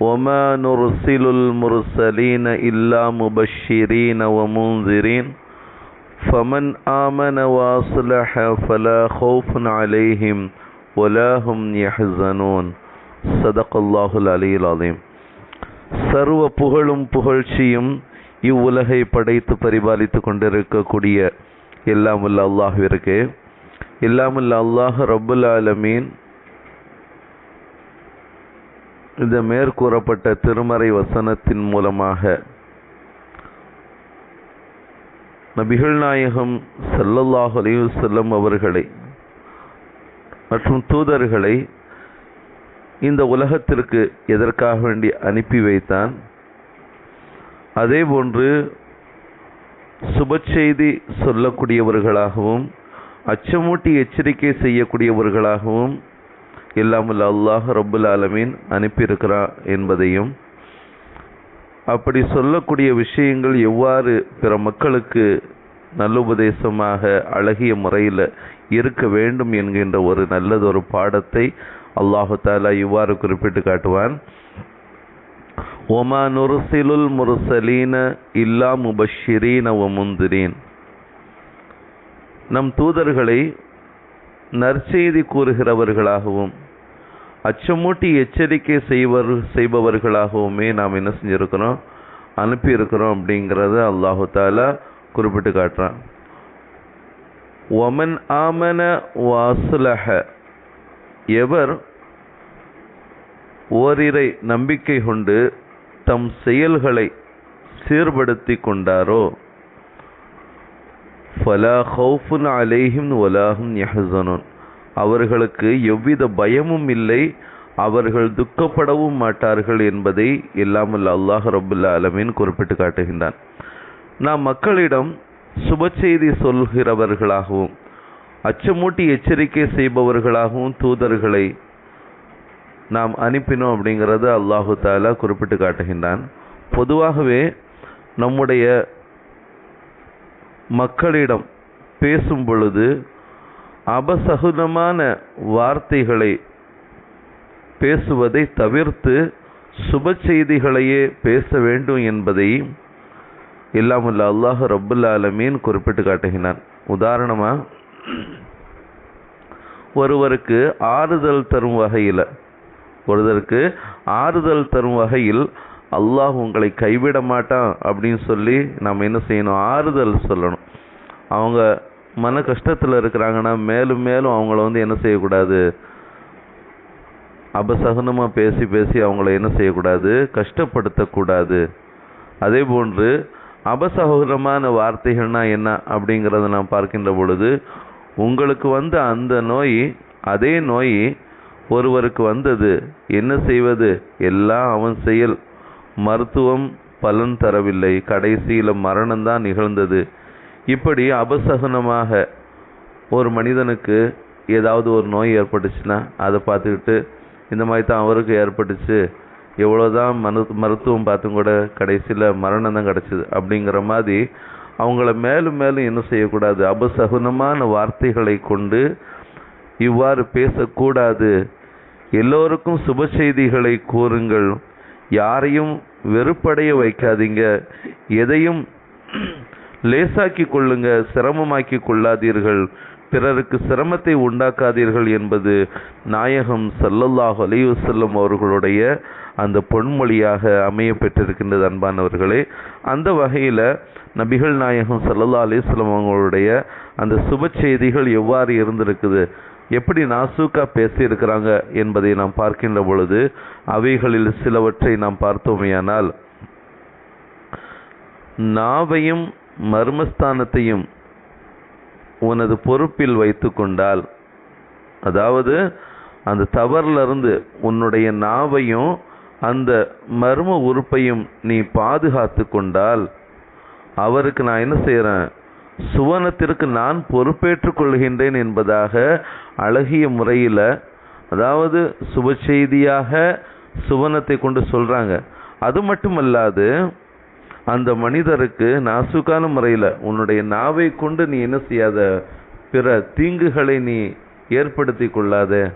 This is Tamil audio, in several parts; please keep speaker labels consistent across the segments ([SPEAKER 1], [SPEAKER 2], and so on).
[SPEAKER 1] وما نرسل المرسلين إلا مبشرين ومنذرين فمن آمن وأصلح فلا خوف عليهم ولا هم يحزنون صدق الله العلي العظيم சர்வ புகழும் புகழ்ச்சியும் இவ்வுலகை படைத்து பரிபாலித்து கொண்டிருக்கக்கூடிய எல்லாமுல்ல அல்லாஹ்விற்கு எல்லாமுல்ல அல்லாஹ் ரப்புல் ஆலமீன் இந்த மேற்கூறப்பட்ட திருமறை வசனத்தின் மூலமாக நபிகள் நாயகம் ஸல்லல்லாஹு அலைஹி அவர்களை மற்றும் தூதர்களை இந்த உலகத்திற்கு எதற்காக வேண்டி அனுப்பி வைத்தான்? அதேபோன்று சுபச்செய்தி சொல்லக்கூடியவர்களாகவும் அச்சமூட்டி எச்சரிக்கை செய்யக்கூடியவர்களாகவும் இல்லாமல் அல்லாஹ் ரபுல் ஆலமீன் அனுப்பியிருக்கிறான் என்பதையும் அப்படி சொல்லக்கூடிய விஷயங்கள் எவ்வாறு பிற மக்களுக்கு நல்லுபதேசமாக அழகிய முறையில் இருக்க வேண்டும் என்கின்ற ஒரு நல்லதொரு பாடத்தை அல்லாஹு தாலா இவ்வாறு குறிப்பிட்டு காட்டுவான். ஒமா நுருசிலுல் முருசலீன இல்லா முபஷிரீன ஒ நம் தூதர்களை நற்செய்தி கூறுகிறவர்களாகவும் அச்சமூட்டி எச்சரிக்கை செய்வர் செய்பவர்களாகவுமே நாம் என்ன செஞ்சுருக்கிறோம்? அனுப்பியிருக்கிறோம் அப்படிங்கிறத அல்லாஹு தாலா குறிப்பிட்டு காட்டுறான். ஒமன் ஆமன வாசுலஹ. எவர் ஓரிரை நம்பிக்கை கொண்டு தம் செயல்களை சீர்படுத்தி கொண்டாரோ? ஃபலா ஹவுஃபுன் அலைஹிம் ஒலாஹும் யஹசனுன். அவர்களுக்கு எவ்வித பயமும் இல்லை. அவர்கள் துக்கப்படவும் மாட்டார்கள் என்பதை இல்லாமல் அல்லாஹ் ரபுல்லா அலமீன் குறிப்பிட்டு காட்டுகின்றான். நாம் மக்களிடம் சுப செய்தி சொல்கிறவர்களாகவும் அச்சமூட்டி எச்சரிக்கை செய்பவர்களாகவும் தூதர்களை நாம் அனுப்பினோம் அப்படிங்கிறது அல்லாஹு தாலா குறிப்பிட்டு காட்டுகின்றான். பொதுவாகவே நம்முடைய மக்களிடம் பேசும் பொழுது அபசகுனமான வார்த்தைகளை பேசுவதை தவிர்த்து சுப செய்திகளையே பேச வேண்டும் என்பதை இல்லாமல் அல்லாஹ் ரபுல் ஆலமீன் குறிப்பிட்டு காட்டுகிறான் உதாரணமாக ஒருவருக்கு ஆறுதல் தரும் வகையில் ஒருவருக்கு ஆறுதல் தரும் வகையில் அல்லாஹ் உங்களை கைவிட மாட்டான் அப்படின்னு சொல்லி நம்ம என்ன செய்யணும்? ஆறுதல் சொல்லணும். அவங்க மன கஷ்டத்தில் இருக்கிறாங்கன்னா மேலும் மேலும் அவங்கள வந்து என்ன செய்யக்கூடாது? அபசகனமாக பேசி பேசி அவங்கள என்ன செய்யக்கூடாது? கஷ்டப்படுத்தக்கூடாது. அதே போன்று அபசகனமான வார்த்தைகள்னா என்ன அப்படிங்கிறத நாம் பார்க்கின்ற பொழுது உங்களுக்கு வந்த அந்த நோய் அதே நோய் ஒருவருக்கு வந்தது. என்ன செய்வது? எல்லாம் அவன் செயல். மருத்துவம் பலன் தரவில்லை. கடைசியில் மரணம்தான் நிகழ்ந்தது. இப்படி அபசகுனமாக ஒரு மனிதனுக்கு ஏதாவது ஒரு நோய் ஏற்பட்டுச்சுன்னா அதை பார்த்துக்கிட்டு இந்த மாதிரி தான் அவருக்கு ஏற்பட்டுச்சு எவ்வளோதான் மரு மருத்துவம் பார்த்தும் கூட கடைசியில் மரணம் தான் கிடச்சிது அப்படிங்கிற மாதிரி அவங்கள மேலும் மேலும் என்ன செய்யக்கூடாது? அபசகுனமான வார்த்தைகளை கொண்டு இவ்வாறு பேசக்கூடாது. எல்லோருக்கும் சுப செய்திகளை கூறுங்கள். யாரையும் வெறுப்படைய வைக்காதீங்க. எதையும் லேசாக்கி கொள்ளுங்க சிரமமாக்கி கொள்ளாதீர்கள். பிறருக்கு சிரமத்தை உண்டாக்காதீர்கள் என்பது நாயகம் சல்லல்லாஹ் அலையுசல்லம் அவர்களுடைய அந்த பொன்மொழியாக அமைய பெற்றிருக்கின்றது அன்பானவர்களே. அந்த வகையில் நபிகள் நாயகம் சல்லல்லா அலிஸ்லம் அவங்களுடைய அந்த சுப செய்திகள் எவ்வாறு இருந்திருக்குது எப்படி நாசூக்கா பேசியிருக்கிறாங்க என்பதை நாம் பார்க்கின்ற பொழுது அவைகளில் சிலவற்றை நாம் பார்த்தோமேயானால் நாவையும் மர்மஸ்தானத்தையும் உனது பொறுப்பில் வைத்து கொண்டால் அதாவது அந்த தவறிலிருந்து உன்னுடைய நாவையும் அந்த மர்ம உறுப்பையும் நீ பாதுகாத்து கொண்டால் அவருக்கு நான் என்ன செய்கிறேன் சுவனத்திற்கு நான் பொறுப்பேற்றுக் கொள்கின்றேன் என்பதாக அழகிய முறையில் அதாவது சுப செய்தியாக சுவனத்தை கொண்டு சொல்கிறாங்க அது மட்டுமல்லாது அந்த மனிதருக்கு நாசுக்கான முறையில் உன்னுடைய நாவை கொண்டு நீ என்ன செய்யாத? பிற தீங்குகளை நீ ஏற்படுத்தி கொள்ளாத.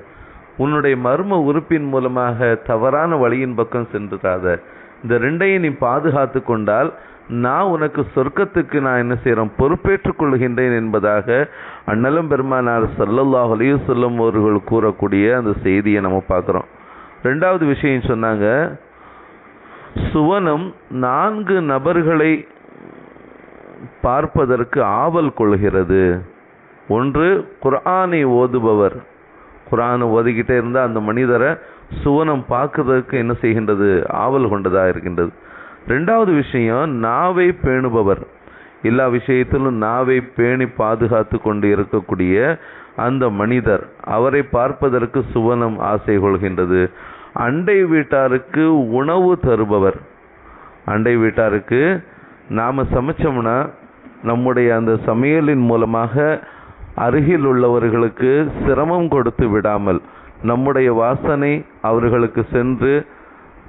[SPEAKER 1] உன்னுடைய மர்ம உறுப்பின் மூலமாக தவறான வழியின் பக்கம் சென்றுடாத இந்த ரெண்டையும் நீ பாதுகாத்து கொண்டால் நான் உனக்கு சொர்க்கத்துக்கு நான் என்ன செய்கிறேன் பொறுப்பேற்றுக் கொள்கின்றேன் என்பதாக அண்ணலும் பெருமானார் சல்லல்லாஹ் அலைஹி சொல்லும் அவர்கள் கூறக்கூடிய அந்த செய்தியை நம்ம பார்க்குறோம். ரெண்டாவது விஷயம் சொன்னாங்க சுவனம் நான்கு நபர்களை பார்ப்பதற்கு ஆவல் கொள்கிறது. ஒன்று குர்ஆனை ஓதுபவர். குரானை ஓதிக்கிட்டே இருந்தால் அந்த மனிதரை சுவனம் பார்க்கறதுக்கு என்ன செய்கின்றது? ஆவல் கொண்டதாக இருக்கின்றது. ரெண்டாவது விஷயம் நாவை பேணுபவர். எல்லா விஷயத்திலும் நாவை பேணி பாதுகாத்து கொண்டு இருக்கக்கூடிய அந்த மனிதர் அவரை பார்ப்பதற்கு சுவனம் ஆசை கொள்கின்றது. அண்டை வீட்டாருக்கு உணவு தருபவர். அண்டை வீட்டாருக்கு நாம் சமைச்சோம்னா நம்முடைய அந்த சமையலின் மூலமாக அருகில் உள்ளவர்களுக்கு சிரமம் கொடுத்து விடாமல் நம்முடைய வாசனை அவர்களுக்கு சென்று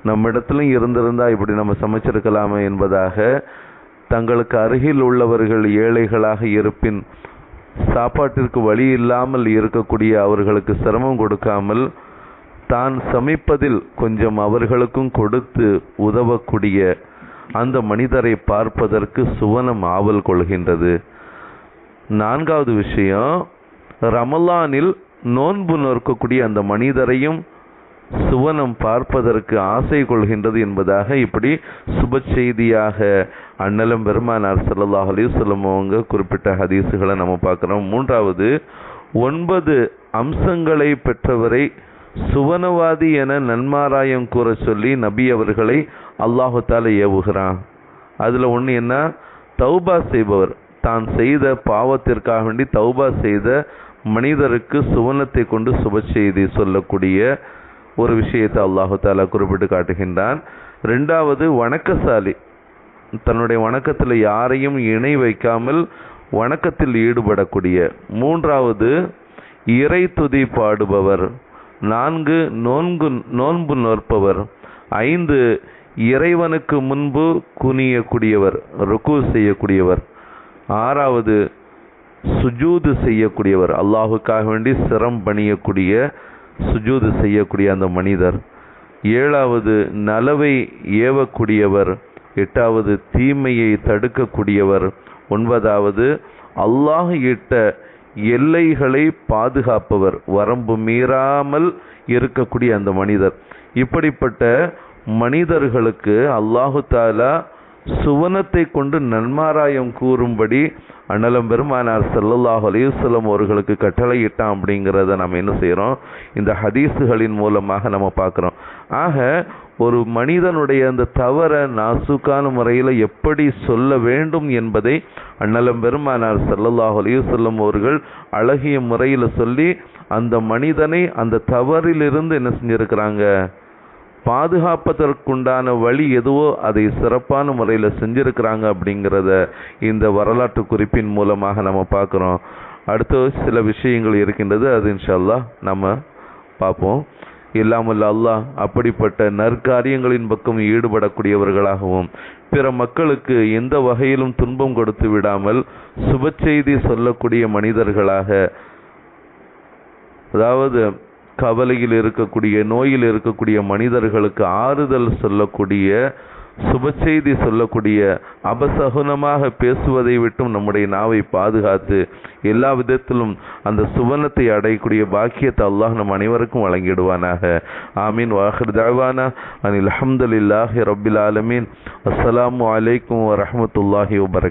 [SPEAKER 1] நம்மிடத்திலும் இருந்திருந்தா இப்படி நம்ம சமைச்சிருக்கலாமே என்பதாக தங்களுக்கு அருகில் உள்ளவர்கள் ஏழைகளாக இருப்பின் சாப்பாட்டிற்கு வழி இல்லாமல் இருக்கக்கூடிய அவர்களுக்கு சிரமம் கொடுக்காமல் தான் சமைப்பதில் கொஞ்சம் அவர்களுக்கும் கொடுத்து உதவக்கூடிய அந்த மனிதரை பார்ப்பதற்கு சுவனம் ஆவல் கொள்கின்றது. நான்காவது விஷயம் ரமலானில் நோன்பு நோக்கக்கூடிய அந்த மனிதரையும் சுவனம் பார்ப்பதற்கு ஆசை கொள்கின்றது என்பதாக இப்படி சுப செய்தியாக அண்ணலம் பெருமானார் சல்லாஹ் அலைஹி அவங்க குறிப்பிட்ட ஹதீஸுகளை நம்ம பார்க்குறோம். மூன்றாவது ஒன்பது அம்சங்களை பெற்றவரை சுவனவாதி என நன்மாராயம் கூற சொல்லி நபி அவர்களை அல்லாஹு ஏவுகிறான். அதில் ஒன்று என்ன? தௌபா செய்பவர். தான் செய்த பாவத்திற்காக வேண்டி தௌபா செய்த மனிதருக்கு சுவனத்தை கொண்டு சுப செய்தி சொல்லக்கூடிய ஒரு விஷயத்தை அல்லாஹால குறிப்பிட்டு காட்டுகின்றான். ரெண்டாவது வணக்கசாலி. தன்னுடைய வணக்கத்தில் யாரையும் இணை வைக்காமல் வணக்கத்தில் ஈடுபடக்கூடிய. மூன்றாவது இறை துதி பாடுபவர். நான்கு நோன்பு நோன்பு நோற்பவர். ஐந்து இறைவனுக்கு முன்பு குனியக்கூடியவர் ருக்கு செய்யக்கூடியவர். ஆறாவது சுஜூது செய்யக்கூடியவர். அல்லாஹுக்காக வேண்டி சிரம் பணியக்கூடிய சுஜூது செய்யக்கூடிய அந்த மனிதர். ஏழாவது நலவை ஏவக்கூடியவர். எட்டாவது தீமையை தடுக்கக்கூடியவர். ஒன்பதாவது அல்லாஹ் இட்ட எல்லைகளை பாதுகாப்பவர் வரம்பு மீறாமல் இருக்கக்கூடிய அந்த மனிதர். இப்படிப்பட்ட மனிதர்களுக்கு அல்லாஹு தாலா சுவனத்தை கொண்டு நன்மாராயம் கூறும்படி அண்ணலம் பெருமானார் ஸல்லல்லாஹு அலைஹி அவர்களுக்கு கட்டளையிட்டான் அப்படிங்கிறத நம்ம என்ன செய்கிறோம்? இந்த ஹதீஸுகளின் மூலமாக நம்ம பார்க்குறோம். ஆக ஒரு மனிதனுடைய அந்த தவறை நாசுக்கான முறையில் எப்படி சொல்ல வேண்டும் என்பதை அண்ணலம் பெருமானார் ஸல்லல்லாஹு அவர்கள் அழகிய முறையில் சொல்லி அந்த மனிதனை அந்த தவறிலிருந்து என்ன செஞ்சுருக்கிறாங்க? பாதுகாப்பதற்குண்டான வழி எதுவோ அதை சிறப்பான முறையில் செஞ்சுருக்கிறாங்க அப்படிங்கிறத இந்த வரலாற்று குறிப்பின் மூலமாக நம்ம பார்க்குறோம். அடுத்து சில விஷயங்கள் இருக்கின்றது அது இன்ஷல்லா நம்ம பார்ப்போம். இல்லாமல் அல்லாஹ் அப்படிப்பட்ட நற்காரியங்களின் பக்கம் ஈடுபடக்கூடியவர்களாகவும் பிற மக்களுக்கு எந்த வகையிலும் துன்பம் கொடுத்து விடாமல் சுப செய்தி சொல்லக்கூடிய மனிதர்களாக அதாவது கவலையில் இருக்கக்கூடிய நோயில் இருக்கக்கூடிய மனிதர்களுக்கு ஆறுதல் சொல்லக்கூடிய சுப செய்தி சொல்லக்கூடிய அபசகுனமாக பேசுவதை விட்டும் நம்முடைய நாவை பாதுகாத்து எல்லா விதத்திலும் அந்த சுவனத்தை அடையக்கூடிய பாக்கியத்தை அல்லாஹ் நம் அனைவருக்கும் வழங்கிடுவானாக. ஆமீன். வாஹர் தாவானா அனில் அஹமதுல்லாஹி ரபில் ஆலமீன். அஸ்ஸலாமு அலைக்கும் வரமத்துல்லாஹி வபரக்